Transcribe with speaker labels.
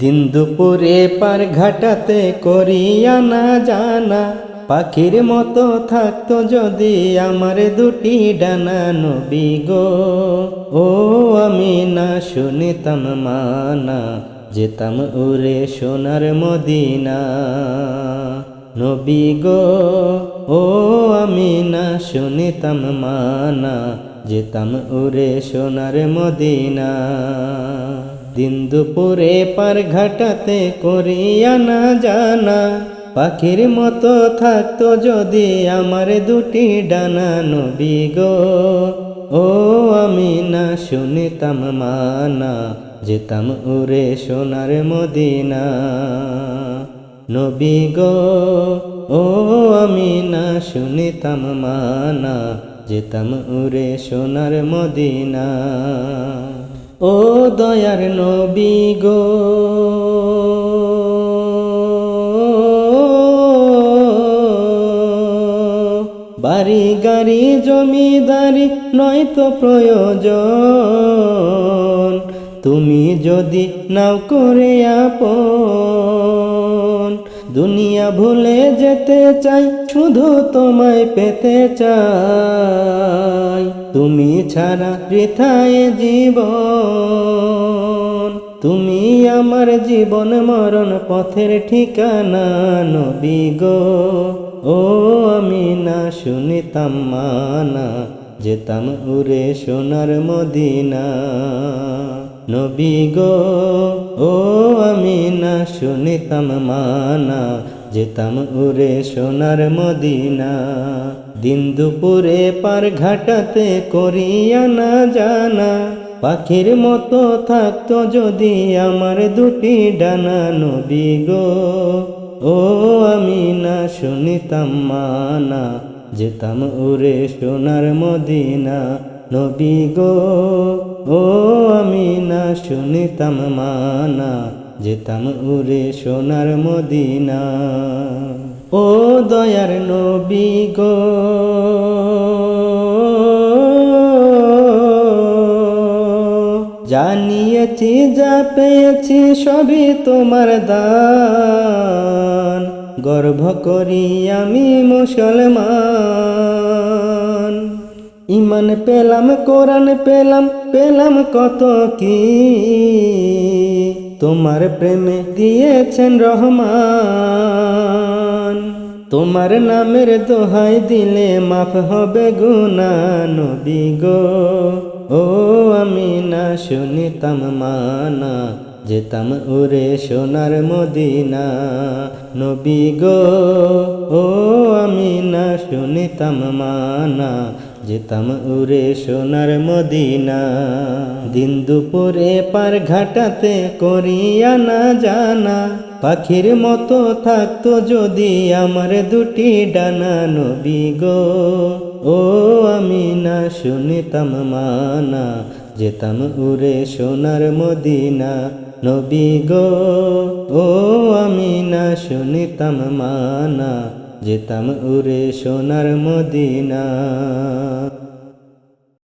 Speaker 1: দিন দুপুরে পার ঘাটাতে করিয়া না জানা, পাখির মতো থাকতো যদি আমার দুটি ডানা, নবী গো। ও আমি না শুনিতাম মানা, যেতাম উড়ে সোনার মদিনা। নবী গো, ও আমি না শুনিতাম মানা, যেতাম উড়ে সোনার মদিনা। দিন দুপুরে পার ঘাটাতে করিয়া না জানা। পাখির মতো থাকতো যদি আমার দুটি ডানা, নবী গো। ও আমি না শুনিতাম মানা, যেতাম উড়ে সোনার মদিনা। নবী গো, ও আমি না শুনিতাম মানা, যেতাম উড়ে সোনার মদিনা। ও দয়ার নবী গো। বাড়ি গাড়ি, জমিদারি নয়তো প্রয়োজন। তুমি যদি নাও করে আপন। দুনিয়া ভুলে যেতে চাই, শুধু তোমায় পেতে চাই। তুমি ছাড়া বৃথায় জীবন। তুমি আমার জীবন মরণ পথের ঠিকানা নবী গো। ও আমি না শুনিতাম মানা, যেতাম উড়ে সোনার মদিনা। নবী গো, ও আমি না শুনিতাম মানা যেতাম উরে সোনার মদিনা। দিন দুপুরে পার ঘাটাতে করিয়া না জানা। পাখির মতো থাকতো যদি আমার দুটি ডানা, নবী গো। ও আমি না শুনিতাম মানা, যেতাম উরে সোনার মদিনা, নবী গো। ও আমি না শুনিতাম মানা। যেতাম উড়ে সোনার মদিনা। ও দয়ার নবী গো। জানিয়েছি, যা পেয়েছি সবই তোমার দান। গর্ভ করি আমি মুসলমান। ইমান পেলাম, কোরআন পেলাম পেলাম কত কি। তোমার প্রেমে দিয়েছেন রহমান। তোমার নামের দোহাই দিলে মাফ হবে গুনা নবী গো। ও আমি না শুনিতাম মানা, যেতাম উড়ে সোনার মদিনা নবী গো। ও আমি না শুনিতাম মানা যেতাম উরে সোনার মদিনা। দিন দুপুরে পার ঘাটাতে করিয়া না জানা। পাখির মতো থাকতো যদি আমার দুটি ডানা, নবী গো। ও আমি না শুনিতাম মানা, যেতাম উরে সোনার মদিনা, নবী গো। ও আমি না শুনিতাম মানা। যেতাম উরে সোনার মদিনা।